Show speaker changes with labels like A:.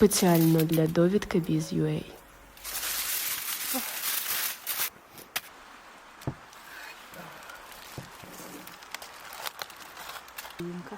A: спеціально для довідки Біз.UA.
B: Жінка.